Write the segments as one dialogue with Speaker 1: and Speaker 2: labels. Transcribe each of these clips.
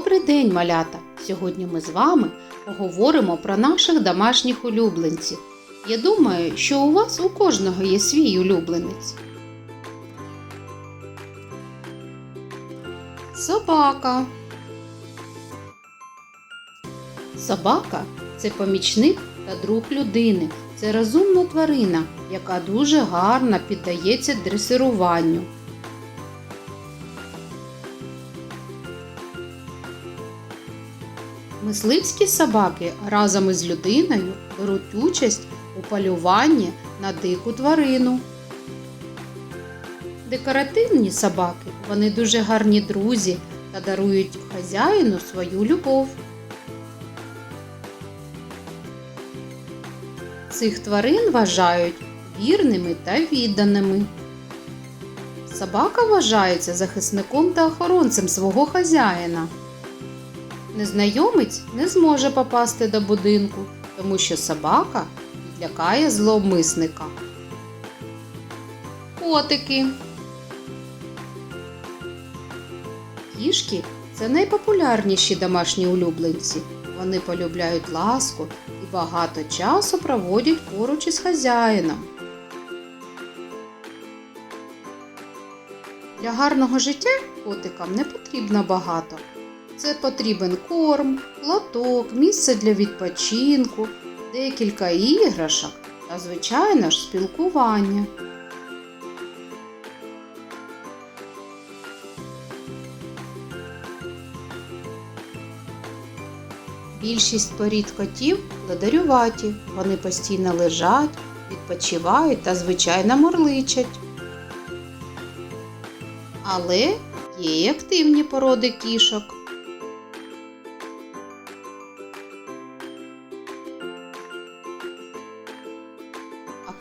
Speaker 1: Добрий день, малята! Сьогодні ми з вами поговоримо про наших домашніх улюбленців. Я думаю, що у вас у кожного є свій улюбленець. Собака. Собака це помічник та друг людини. Це розумна тварина, яка дуже гарно піддається дресируванню. Мисливські собаки разом із людиною беруть участь у полюванні на дику тварину. Декоративні собаки вони дуже гарні друзі та дарують хазяїну свою любов. Цих тварин вважають вірними та відданими. Собака вважається захисником та охоронцем свого хазяїна. Незнайомець не зможе попасти до будинку, тому що собака відлякає зловмисника. Котики. Кішки це найпопулярніші домашні улюбленці. Вони полюбляють ласку і багато часу проводять поруч із хазяїном. Для гарного життя котикам не потрібно багато. Це потрібен корм, лоток, місце для відпочинку, декілька іграшок та, звичайно ж, спілкування. Більшість порід котів ладарюваті. Вони постійно лежать, відпочивають та, звичайно, мурличать. Але є й активні породи кішок.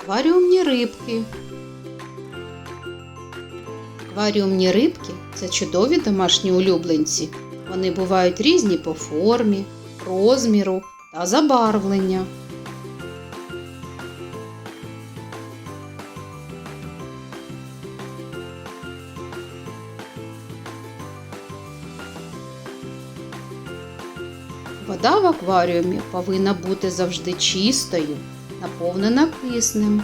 Speaker 1: Акваріумні рибки. Акваріумні рибки це чудові домашні улюбленці. Вони бувають різні по формі, розміру та забарвлення. Вода в акваріумі повинна бути завжди чистою, наповнена киснем.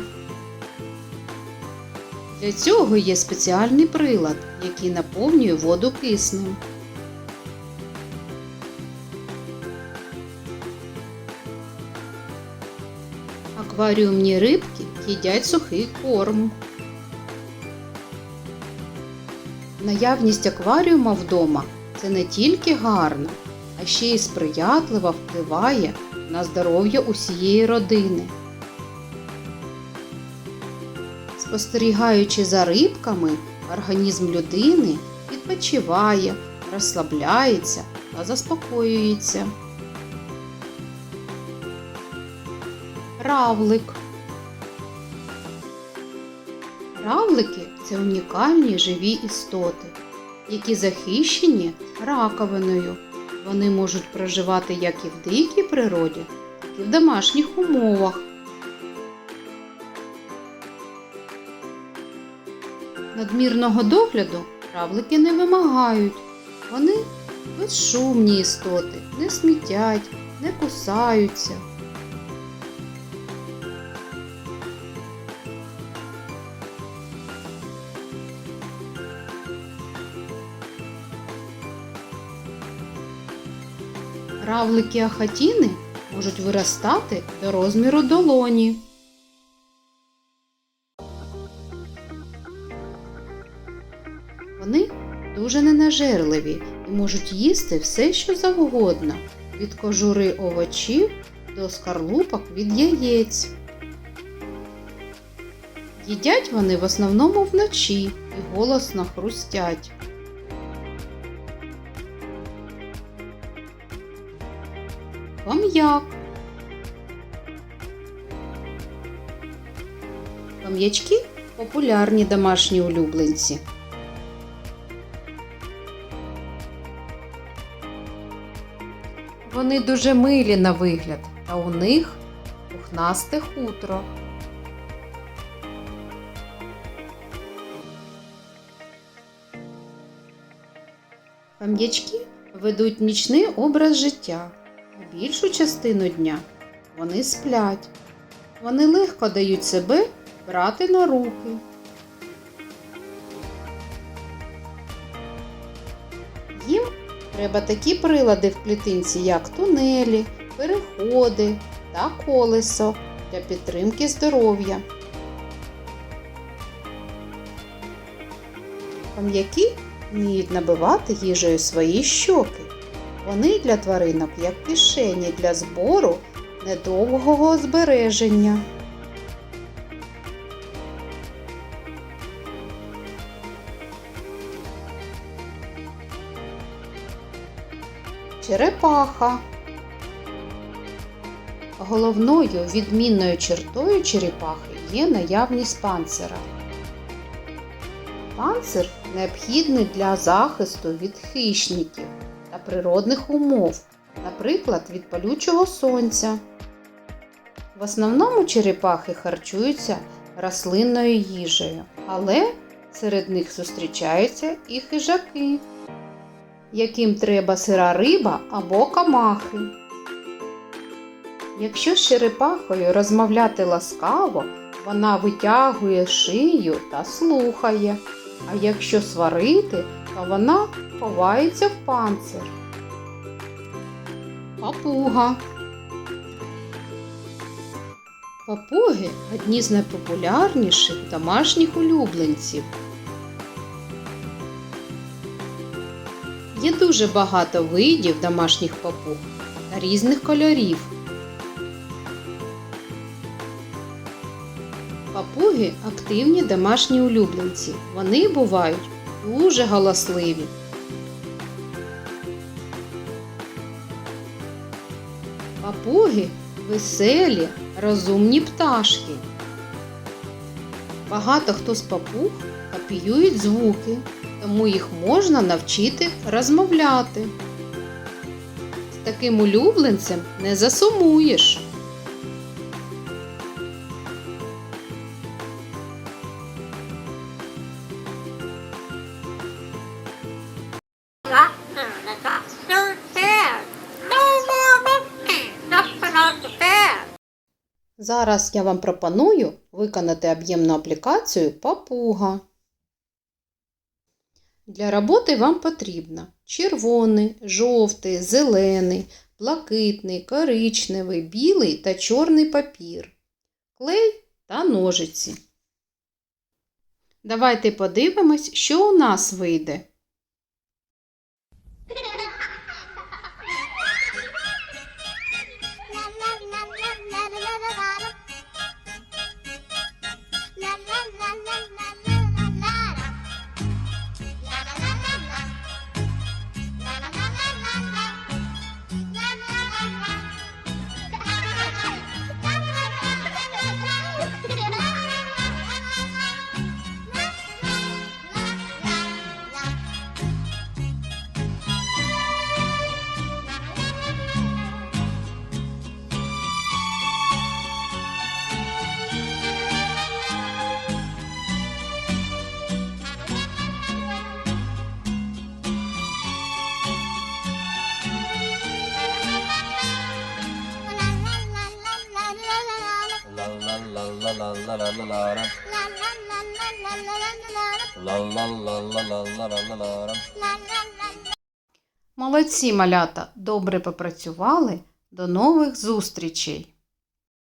Speaker 1: Для цього є спеціальний прилад, який наповнює воду киснем. Акваріумні рибки їдять сухий корм. Наявність акваріума вдома це не тільки гарно, а ще й сприятливо впливає на здоров'я усієї родини. Спостерігаючи за рибками, організм людини відпочиває, розслабляється та заспокоюється. Равлик. Равлики це унікальні живі істоти, які захищені раковиною. Вони можуть проживати як і в дикій природі, так і в домашніх умовах. Надмірного догляду равлики не вимагають. Вони безшумні істоти, не смітять, не кусаються. Равлики ахатіни можуть виростати до розміру долоні. Вони дуже ненажерливі і можуть їсти все, що завгодно, від кожури овочів до скарлупок від яєць. Їдять вони в основному вночі і голосно хрустять. Хом'як. Хом'ячки популярні домашні улюбленці. Вони дуже милі на вигляд, та у них пухнасте хутро. Хом'ячки ведуть нічний образ життя, більшу частину дня вони сплять. Вони легко дають себе брати на руки. Треба такі прилади в клітинці, як тунелі, переходи та колесо для підтримки здоров'я. Хам'яки вміють набивати їжею свої щоки. Вони для тваринок як кишені для збору недовгого збереження. Черепаха. Головною відмінною чертою черепахи є наявність панцира. Панцир необхідний для захисту від хищників та природних умов, наприклад, від палючого сонця. В основному черепахи харчуються рослинною їжею, але серед них зустрічаються і хижаки, яким треба сира риба або камахи. Якщо з черепахою розмовляти ласкаво, вона витягує шию та слухає. А якщо сварити, то вона ховається в панцир. Папуга. Папуги одні з найпопулярніших домашніх улюбленців. Є дуже багато видів домашніх папуг різних кольорів. Папуги активні домашні улюбленці. Вони бувають дуже галасливі. Папуги веселі, розумні пташки. Багато хто з папуг копіюють звуки, тому їх можна навчити розмовляти. З таким улюбленцем не засумуєш. Зараз я вам пропоную виконати об'ємну аплікацію папуга. Для роботи вам потрібно червоний, жовтий, зелений, блакитний, коричневий, білий та чорний папір, клей та ножиці. Давайте подивимось, що у нас вийде.
Speaker 2: la la la la la la
Speaker 1: Молодці малята добре попрацювали. До нових зустрічей!